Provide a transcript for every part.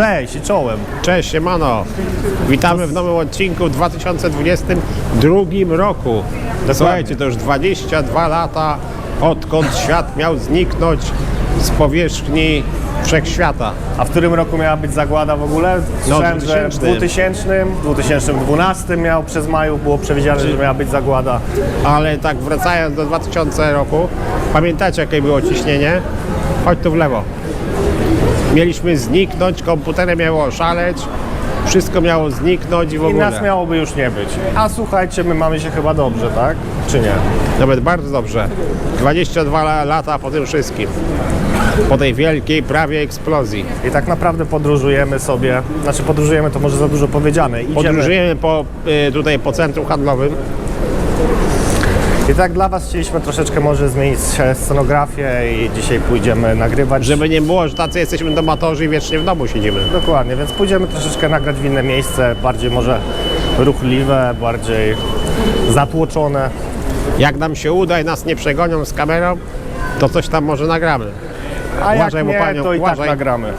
Cześć i czołem. Cześć, siemano. Witamy w nowym odcinku w 2022 roku. Słuchajcie, to już 22 lata, odkąd świat miał zniknąć z powierzchni wszechświata. A w którym roku miała być zagłada w ogóle? Słyszałem, że w 2000. 2000, 2012 miał przez maju było przewidziane, że miała być zagłada. Ale tak wracając do 2000 roku, pamiętacie jakie było ciśnienie? Chodź tu w lewo. Mieliśmy zniknąć, komputery miało oszaleć, wszystko miało zniknąć i w I ogóle. nas miałoby już nie być. A słuchajcie, my mamy się chyba dobrze, tak? Czy nie? Nawet bardzo dobrze. 22 la- lata po tym wszystkim. Po tej wielkiej prawie eksplozji. I tak naprawdę podróżujemy sobie, znaczy podróżujemy to może za dużo powiedziane. Idziemy. Podróżujemy po, y, tutaj po centrum handlowym. I tak dla Was chcieliśmy troszeczkę może zmienić scenografię i dzisiaj pójdziemy nagrywać. Żeby nie było, że tacy jesteśmy domatorzy i wiecznie w domu siedzimy. Dokładnie, więc pójdziemy troszeczkę nagrać w inne miejsce, bardziej może ruchliwe, bardziej zatłoczone. Jak nam się uda i nas nie przegonią z kamerą, to coś tam może nagramy. A jak Uważaj, bo nie, panią- to i uważaj. tak nagramy.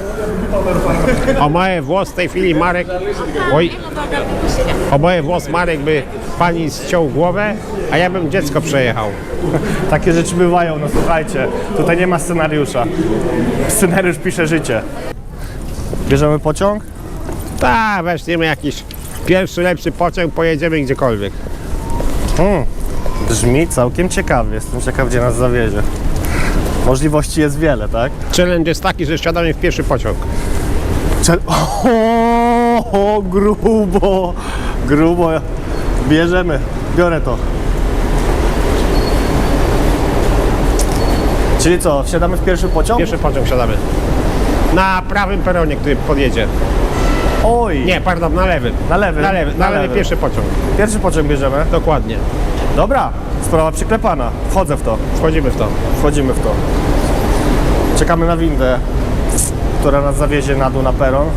O moje włos w tej chwili Marek... Oj, o moje włos Marek by pani ściął głowę, a ja bym dziecko przejechał. Takie rzeczy bywają, no słuchajcie, tutaj nie ma scenariusza. Scenariusz pisze życie. Bierzemy pociąg? Tak, weźmiemy jakiś pierwszy lepszy pociąg, pojedziemy gdziekolwiek. Hmm, brzmi całkiem ciekawie, jestem ciekaw gdzie nas zawiezie. Możliwości jest wiele, tak? Challenge jest taki, że wsiadamy w pierwszy pociąg. Czel- o, o, grubo, grubo. Bierzemy, biorę to. Czyli co, wsiadamy w pierwszy pociąg? Pierwszy pociąg wsiadamy. Na prawym peronie, który podjedzie. Oj, Nie, pardon, na lewym. Na lewy? Na lewy, na lewy. pierwszy pociąg. pierwszy pociąg bierzemy. Dokładnie. Dobra, sprawa przyklepana. Wchodzę w to, Wchodzimy w to. wchodzimy w to. Czekamy na windę, która nas zawiezie na dół na peron.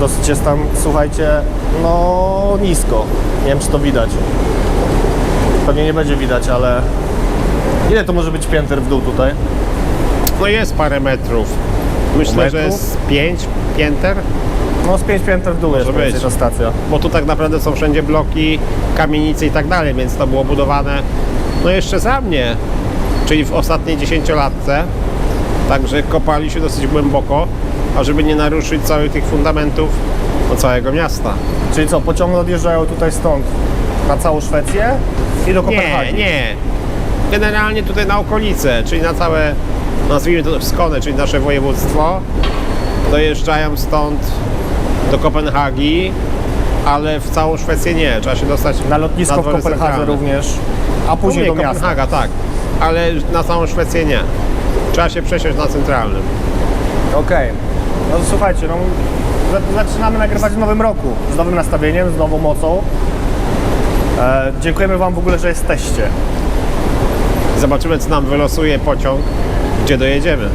Dosyć jest tam, słuchajcie, no nisko. Nie wiem, czy to widać. Pewnie nie będzie widać, ale... Ile to może być pięter w dół tutaj? No jest parę metrów. Myślę, Metrów? że z pięć pięter, No z pięć pięter w dół jest być. ta stacja. bo tu tak naprawdę są wszędzie bloki, kamienice i tak dalej, więc to było budowane no jeszcze za mnie, czyli w ostatniej dziesięciolatce. Także kopali się dosyć głęboko, ażeby nie naruszyć całych tych fundamentów no, całego miasta. Czyli co, pociągi odjeżdżają tutaj stąd na całą Szwecję i do Nie, Kopenhagi? nie. Generalnie tutaj na okolice, czyli na całe, nazwijmy to Skone, czyli nasze województwo, dojeżdżają stąd do Kopenhagi, ale w całą Szwecję nie. Trzeba się dostać Na lotnisko w dworzec Kopenhadze centralny. również, a później Później do miasta. Kopenhaga, tak. Ale na całą Szwecję nie. Trzeba się przesiąść na centralnym. Okej. No to słuchajcie, no, za- zaczynamy nagrywać w nowym roku, z nowym nastawieniem, z nową mocą. E, dziękujemy Wam w ogóle, że jesteście. Zobaczymy, co nam wylosuje pociąg, gdzie dojedziemy.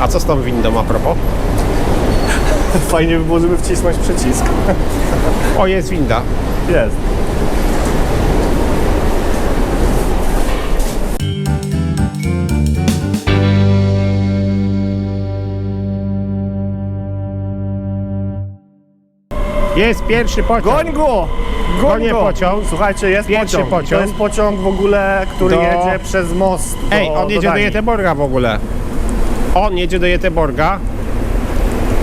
A co z tą windą a propos? Fajnie by było, żeby wcisnąć przycisk. O, jest winda. Jest. Jest pierwszy pociąg. Goń go! Goń Gonię go! pociąg. Słuchajcie, jest Pierwszy pociąg. pociąg. To jest pociąg w ogóle, który Do- jedzie przez most Ej, on jedzie do Danii. Jeteborga w ogóle. On jedzie do Jeteborga,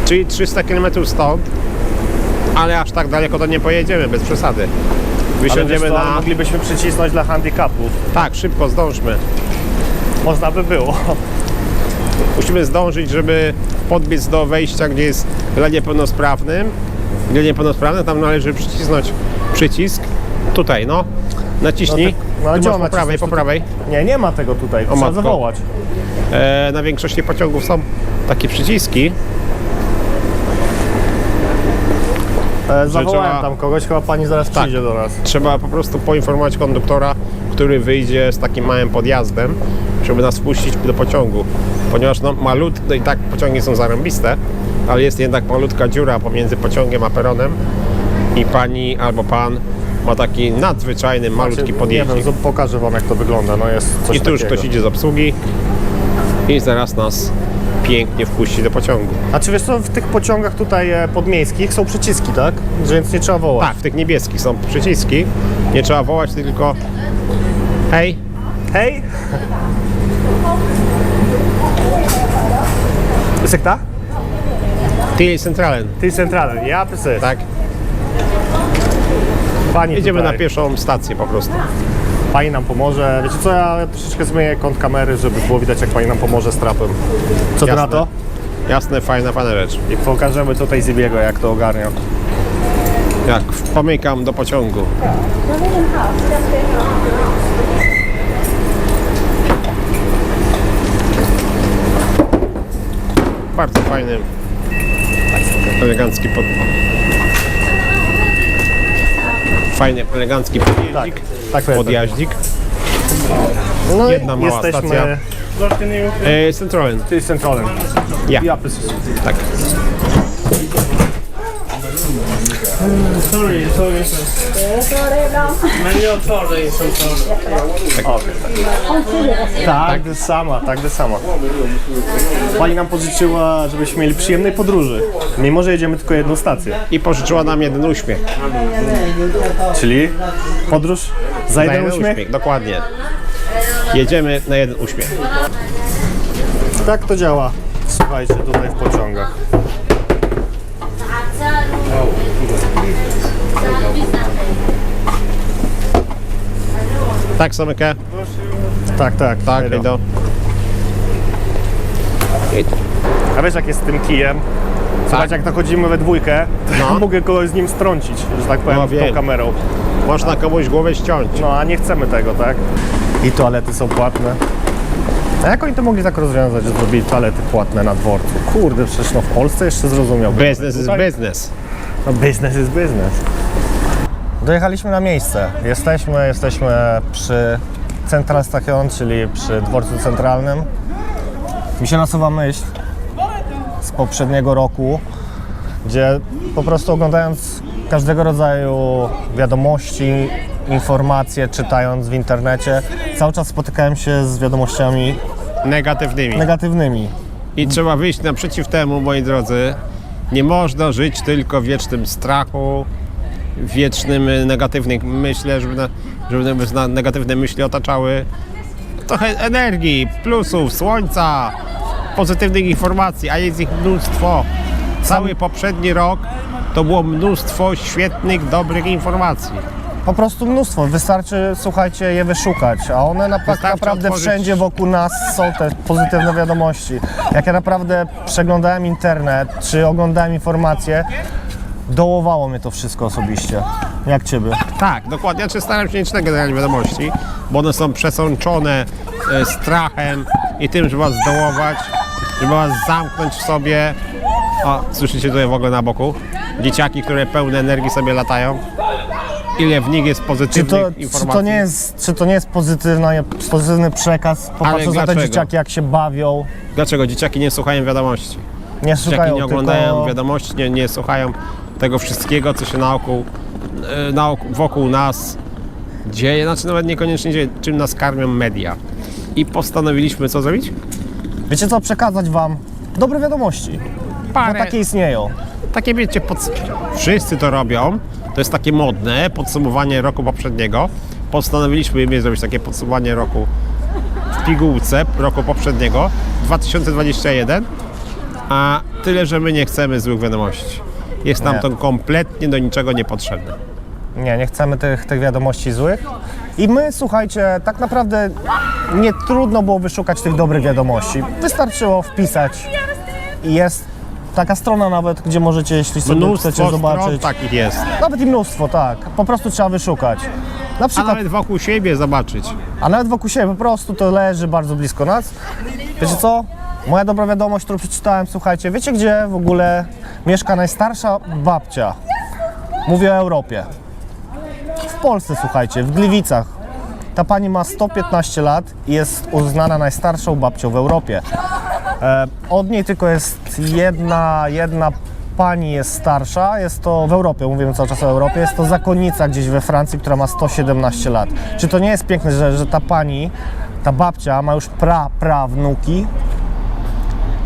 czyli 300 km stąd, ale aż tak daleko to nie pojedziemy, bez przesady. Wysiądziemy co, na... moglibyśmy przycisnąć dla handicapów. Tak, szybko, zdążmy. Można by było. Musimy zdążyć, żeby podbiec do wejścia, gdzie jest dla niepełnosprawnym. Dla niepełnosprawnych tam należy przycisnąć przycisk. Tutaj, no. Naciśnij. No tak, no po prawej, po prawej. Nie, nie ma tego tutaj. Trzeba matko. zawołać. E, na większości pociągów są takie przyciski. E, zawołałem trzeba- tam kogoś, chyba pani zaraz Tak. przyjdzie do nas. Trzeba po prostu poinformować konduktora, który wyjdzie z takim małym podjazdem, żeby nas wpuścić do pociągu. Ponieważ no, malut, no i tak pociągi są zarąbiste, ale jest jednak malutka dziura pomiędzy pociągiem a peronem i pani albo pan ma taki nadzwyczajny, malutki Nie podjeździk. wiem, pokażę wam jak to wygląda. No jest coś I tu już takiego. ktoś idzie z obsługi i zaraz nas pięknie wpuścić do pociągu. A czy wiesz co, w tych pociągach tutaj e, podmiejskich są przyciski, tak? Że Więc nie trzeba wołać. Tak, w tych niebieskich są przyciski. Nie trzeba wołać, tylko hej, Hej! Sekta? ty centralen. Ty centralny, ja precis. Tak, Pani jedziemy tutaj. na pierwszą stację po prostu. Pani nam pomoże. Wiecie co, ja troszeczkę zmienię kąt kamery, żeby było widać jak pani nam pomoże z trapem. Co ty Jasne. na to? Jasne, fajna, fajna rzecz. I pokażemy tutaj Zibiego jak to ogarnia. Jak pomykam do pociągu. Bardzo fajny, elegancki pod... Fajny, elegancki Tak, podjaździk. Tak to jest. Podjaździk. No Jedna mała jesteśmy... stacja. E, Centralen. Ty centralny. Ja. Ja. Tak. Sorry, sorry. Men jag tar dig som tar Tak, tak sama, tak to sama. Pani nam pożyczyła, żebyśmy mieli przyjemnej podróży. Mimo, że jedziemy tylko jedną stację. I pożyczyła nam jeden uśmiech. Czyli podróż za Na jeden uśmiech, dokładnie. Jedziemy na jeden uśmiech. Tak to działa. Słuchajcie, tutaj w pociągach. Tak, Samykę? Tak, tak. Tak, serio. idą. A wiesz jak jest z tym kijem? Słuchajcie, jak dochodzimy we dwójkę, to Tak. No. ja mogę kogoś z nim strącić, że tak powiem, No, tą kamerą. Można komuś głowę ściąć. No, a nie chcemy tego, tak? I toalety są płatne. A jak oni to mogli tak rozwiązać, że zrobili toalety płatne na dworcu? Kurde, przecież no w Polsce jeszcze zrozumiałbym. Business is Tutaj- business. No business is business. Dojechaliśmy na miejsce. Jesteśmy, jesteśmy przy Central Station, czyli przy dworcu centralnym. Mi się nasuwa myśl z poprzedniego roku, gdzie po prostu oglądając każdego rodzaju wiadomości, informacje, czytając w internecie, cały czas spotykałem się z wiadomościami Negatywnymi. negatywnymi. I trzeba wyjść naprzeciw temu, moi drodzy. Nie można żyć tylko w wiecznym strachu, wiecznym negatywnych myślach, żeby, żeby nas negatywne myśli otaczały. Trochę energii, plusów, słońca, pozytywnych informacji, a jest ich mnóstwo. Cały poprzedni rok to było mnóstwo świetnych, dobrych informacji. Po prostu mnóstwo. Wystarczy, słuchajcie, je wyszukać, a one na, tak Wystarczy naprawdę otworzyć- wszędzie wokół nas są te pozytywne wiadomości. Jak ja naprawdę przeglądałem internet, czy oglądałem informacje, dołowało mnie to wszystko osobiście. Jak ciebie? Tak, dokładnie. Ja się staram się nie czytać generalnie wiadomości, bo one są przesączone e, strachem i tym, żeby was zdołować, żeby was zamknąć w sobie. O, słyszycie tutaj w ogóle na boku? Dzieciaki, które pełne energii sobie latają. Ile w nich jest Czy pozytywnych to, czy informacji. to nie jest, czy to nie jest pozytywna, pozytywny przekaz? Popatrząc na te dlaczego? dzieciaki, jak się bawią, Dlaczego dzieciaki nie słuchają wiadomości? nie Dzieciaki szukają, nie oglądają tylko... wiadomości, nie, nie słuchają tego wszystkiego, co się naokół, e, naok- wokół nas dzieje, znaczy nawet niekoniecznie dzieje, czym nas karmią media. I postanowiliśmy co zrobić? Wiecie co, przekazać wam dobre wiadomości, bo Parę, takie istnieją. takie wiecie, pod... wszyscy to robią, to jest takie modne, podsumowanie roku poprzedniego. Postanowiliśmy my zrobić takie podsumowanie roku w pigułce roku poprzedniego, 2021, a tyle, że my nie chcemy złych wiadomości. Jest nam Nie. to kompletnie do niczego niepotrzebne. Nie, nie chcemy tych, tych wiadomości złych. I my, słuchajcie, tak naprawdę nie trudno było wyszukać tych dobrych wiadomości. Wystarczyło wpisać i jest taka strona nawet, gdzie możecie, jeśli sobie Mnóstwo chcecie zobaczyć. takich jest. Nawet i mnóstwo, tak. Po prostu trzeba wyszukać. Na A przykład, nawet wokół siebie zobaczyć. a nawet wokół siebie po prostu to leży bardzo blisko nas. Wiecie co? Moja dobra wiadomość, którą przeczytałem, słuchajcie, wiecie gdzie w ogóle mieszka najstarsza babcia? Mówię o Europie. W Polsce, słuchajcie, w Gliwicach. Ta pani ma 115 lat i jest uznana najstarszą babcią w Europie. E, od niej tylko jest jedna, jedna pani jest starsza, jest to w Europie, mówimy cały czas o Europie, jest to zakonnica gdzieś we Francji, która ma 117 lat. Czy to nie jest piękne, że, że ta pani, ta babcia ma już pra, prawnuki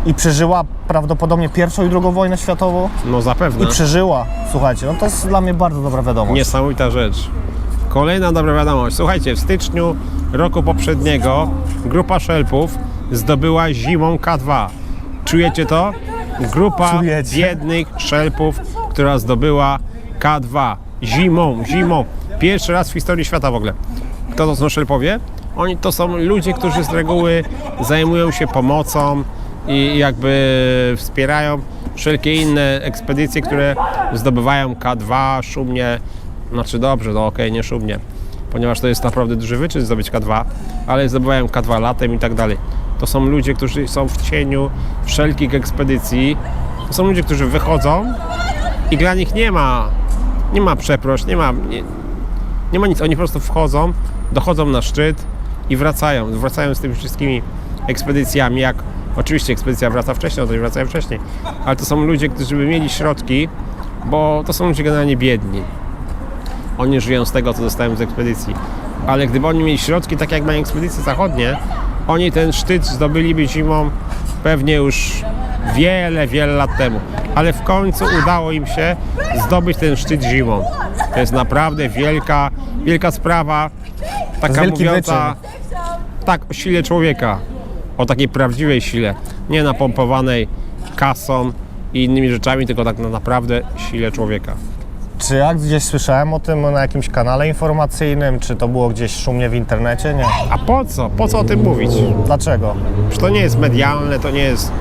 i przeżyła prawdopodobnie pierwszą i drugą wojnę światową No zapewne. i przeżyła. Słuchajcie, no to jest dla mnie bardzo dobra wiadomość. Niesamowita rzecz. Kolejna dobra wiadomość. Słuchajcie, w styczniu roku poprzedniego grupa szelpów zdobyła zimą K2. Czujecie to? Grupa Czujecie? biednych szelpów, która zdobyła K2. Zimą, zimą. Pierwszy raz w historii świata w ogóle. Kto to są szelpowie? Oni to są ludzie, którzy z reguły zajmują się pomocą i jakby wspierają wszelkie inne ekspedycje, które zdobywają K2 szumnie. Znaczy dobrze, no okej, nie szumnie, ponieważ to jest naprawdę duży wyczyn zdobyć K2, ale zdobywają K2 latem i tak dalej. To są ludzie, którzy są w cieniu wszelkich ekspedycji. To są ludzie, którzy wychodzą i dla nich nie ma, nie ma przeproś, nie ma, nie, nie ma nic. Oni po prostu wchodzą, dochodzą na szczyt i wracają. Wracają z tymi wszystkimi ekspedycjami, jak oczywiście ekspedycja wraca wcześniej, no oni wracają wcześniej, ale to są ludzie, którzy by mieli środki, bo to są ludzie generalnie biedni. Oni żyją z tego, co dostają z ekspedycji. Ale gdyby oni mieli środki, tak jak mają ekspedycje zachodnie, oni ten szczyt zdobyliby zimą pewnie już wiele, wiele lat temu. Ale w końcu udało im się zdobyć ten szczyt zimą. To jest naprawdę wielka, wielka sprawa. Taka mówiąca tak o sile człowieka. O takiej prawdziwej sile. Nie napompowanej kasą i innymi rzeczami, tylko tak na naprawdę sile człowieka. Czy ja gdzieś słyszałem o tym na jakimś kanale informacyjnym, czy to było gdzieś szumnie w internecie? Nie. A po co? Po co o tym mówić? Dlaczego? Że to nie jest medialne, to nie jest.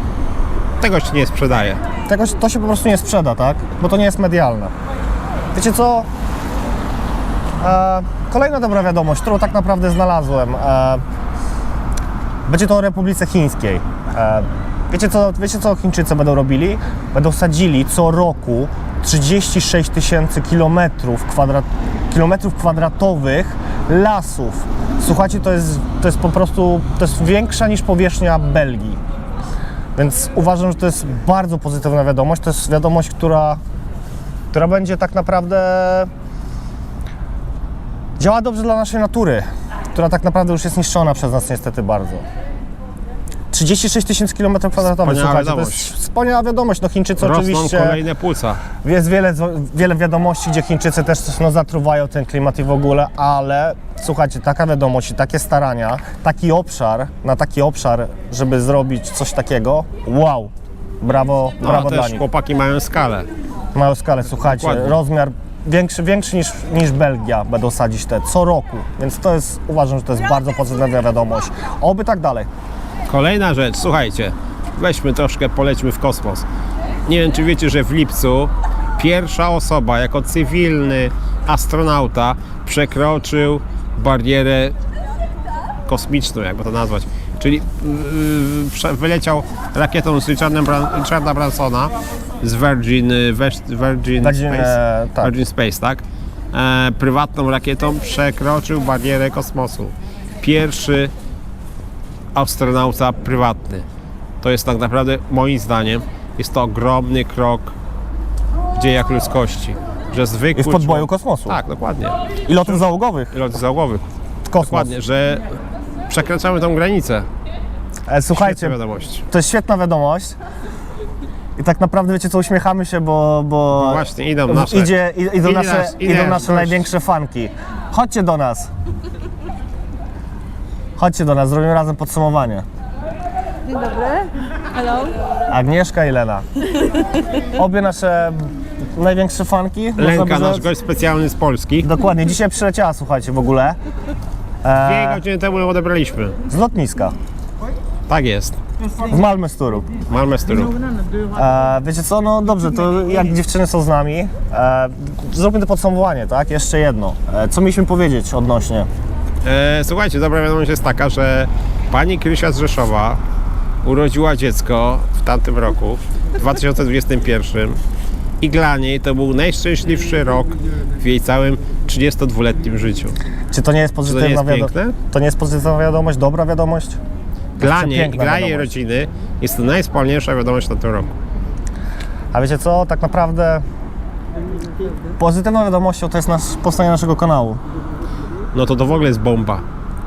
Tego się nie sprzedaje. Tego, to się po prostu nie sprzeda, tak? Bo to nie jest medialne. Wiecie co? E, kolejna dobra wiadomość, którą tak naprawdę znalazłem. E, będzie to o Republice Chińskiej. E, wiecie, co, wiecie co Chińczycy będą robili? Będą sadzili co roku 36 tysięcy kilometrów, kwadrat, kilometrów kwadratowych lasów. Słuchajcie, to jest, to jest po prostu to jest większa niż powierzchnia Belgii. Więc uważam, że to jest bardzo pozytywna wiadomość. To jest wiadomość, która, która będzie tak naprawdę działa dobrze dla naszej natury, która tak naprawdę już jest niszczona przez nas niestety bardzo. 36 tysięcy kilometrów kwadratowych, słuchajcie, to wiadomość. jest wspaniała wiadomość. No Chińczycy Rosną oczywiście, kolejne płuca. jest wiele, wiele wiadomości, gdzie Chińczycy też no, zatruwają ten klimat i w ogóle, ale słuchajcie, taka wiadomość i takie starania, taki obszar, na taki obszar, żeby zrobić coś takiego, wow, brawo, No, brawo dla też nich. chłopaki mają skalę. Mają skalę, słuchajcie, Dokładnie. rozmiar większy, większy niż, niż Belgia będą sadzić te co roku, więc to jest, uważam, że to jest bardzo pozytywna wiadomość. Oby tak dalej. Kolejna rzecz, słuchajcie, weźmy troszkę, polećmy w kosmos. Nie wiem, czy wiecie, że w lipcu pierwsza osoba jako cywilny astronauta przekroczył barierę kosmiczną, jakby to nazwać. Czyli yy, wyleciał rakietą z Richardem Bran- Richarda Bransona z Virgin, y, West- Virgin, Virgin, Space, tak. Virgin Space, tak? E, prywatną rakietą przekroczył barierę kosmosu. Pierwszy astronauta prywatny. To jest tak naprawdę, moim zdaniem, jest to ogromny krok w dziejach ludzkości. Że zwykły I w podboju kosmosu. Tak, dokładnie. I lotów załogowych, I lot załogowy. kosmos. Dokładnie, że przekraczamy tą granicę. E, słuchajcie, Świetna wiadomość. To jest świetna wiadomość. I tak naprawdę wiecie co, uśmiechamy się, bo, bo No właśnie, idą nasze- idzie, i- idą idzie nasze, nasz- idzie idą nasz nasze gość. największe fanki. Chodźcie do nas. Chodźcie do nas, zrobimy razem podsumowanie. Dzień dobry. Hello. Agnieszka i Lena. Obie nasze największe fanki. można Lenka, by nasz rzec. gość specjalny z Polski. Dokładnie, dzisiaj przyleciała, słuchajcie, w ogóle Dwie godziny temu ją odebraliśmy. z lotniska Tak jest. w Malmösturu. Mamy stylu. E, wiecie co, no dobrze, to jak dziewczyny są z nami, e, zróbmy to podsumowanie, tak? Jeszcze jedno. E, co mieliśmy powiedzieć odnośnie? E, słuchajcie, dobra wiadomość jest taka, że pani Krysia z Rzeszowa urodziła dziecko w tamtym roku, w 2021 i dla niej to był najszczęśliwszy rok w jej całym 32-letnim życiu. Czy to nie jest pozytywna jest wiadomość? To nie jest pozytywna wiadomość, dobra wiadomość? Dla niej, dla jej rodziny jest to najspolniejsza wiadomość na tym roku. A wiecie co, tak naprawdę pozytywną wiadomością to jest nasz, powstanie naszego kanału. No to to w ogóle jest bomba.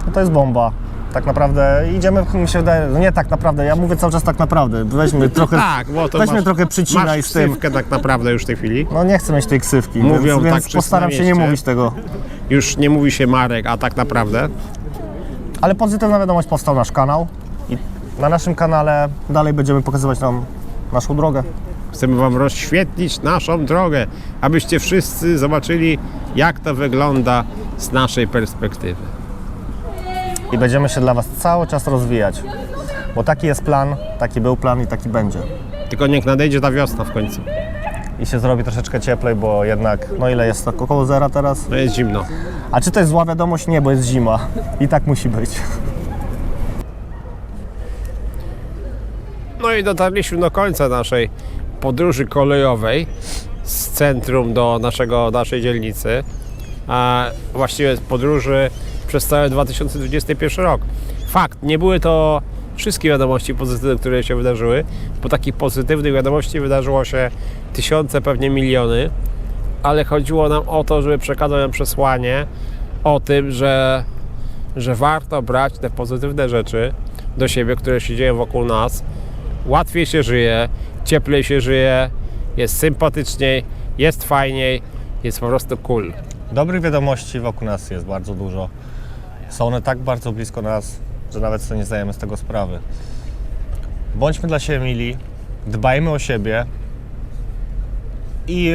No to jest bomba. Tak naprawdę idziemy, mi się wydaje, no nie tak naprawdę, ja mówię cały czas tak naprawdę. Weźmy trochę, Tak, bo to weźmy masz, trochę przycinaj masz z tym. ksywkę tak naprawdę już w tej chwili. No nie chcę mieć tej ksywki, Mówią więc, tak więc postaram się nie mówić tego. Już nie mówi się Marek, a tak naprawdę. Ale pozytywna wiadomość, powstał nasz kanał i na naszym kanale dalej będziemy pokazywać Wam naszą drogę. Chcemy Wam rozświetlić naszą drogę, abyście wszyscy zobaczyli, jak to wygląda z naszej perspektywy. I będziemy się dla Was cały czas rozwijać. Bo taki jest plan, taki był plan i taki będzie. Tylko niech nadejdzie ta wiosna w końcu. I się zrobi troszeczkę cieplej, bo jednak, no ile jest tak około zera teraz? No jest zimno. A czy to jest zła wiadomość? Nie, bo jest zima. I tak musi być. No i dotarliśmy do końca naszej podróży kolejowej z centrum do naszego, naszej dzielnicy. A właściwie podróży przez cały 2021 rok. Fakt, nie były to wszystkie wiadomości pozytywne, które się wydarzyły, bo takich pozytywnych wiadomości wydarzyło się tysiące, pewnie miliony, ale chodziło nam o to, żeby przekazać nam przesłanie o tym, że, że warto brać te pozytywne rzeczy do siebie, które się dzieją wokół nas. Łatwiej się żyje, cieplej się żyje, jest sympatyczniej, jest fajniej, jest po prostu cool. Dobrych wiadomości wokół nas jest bardzo dużo. Są one tak bardzo blisko nas, że nawet sobie nie zdajemy z tego sprawy. Bądźmy dla siebie mili, dbajmy o siebie i,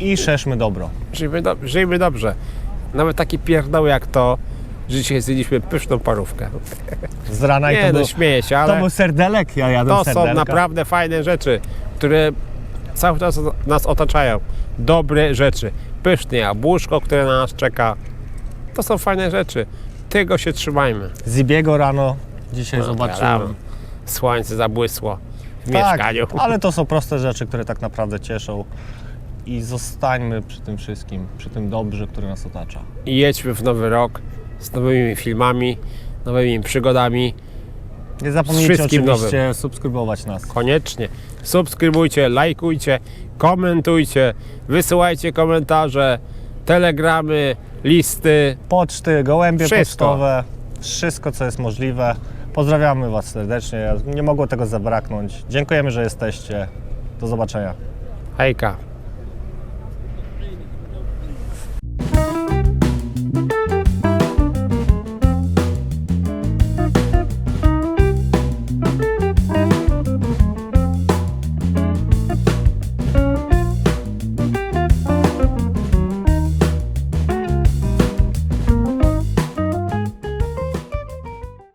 i szerzmy dobro. Żyjmy, do, żyjmy dobrze. Nawet taki pierdol jak to, że dzisiaj zjedliśmy pyszną parówkę. Z rana i Nie to, no, był, śmieję się, to ale był serdelek, ja jadłem to są serdelka. naprawdę fajne rzeczy, które cały czas nas otaczają. Dobre rzeczy. Pyszne jabłuszko, które na nas czeka. To są fajne rzeczy. Tego się trzymajmy. Zibiego rano dzisiaj No, zobaczyłem. Słońce zabłysło w Tak, mieszkaniu. ale to są proste rzeczy, które tak naprawdę cieszą. I zostańmy przy tym wszystkim, przy tym dobrze, który nas otacza. I jedźmy w nowy rok z nowymi filmami, nowymi przygodami. Nie zapomnijcie oczywiście subskrybować nas. Koniecznie subskrybujcie, lajkujcie, komentujcie, wysyłajcie komentarze, telegramy, listy. Poczty, gołębie Wszystko. pocztowe, wszystko co jest możliwe. Pozdrawiamy Was serdecznie. Nie mogło tego zabraknąć. Dziękujemy, że jesteście. Do zobaczenia. Hejka.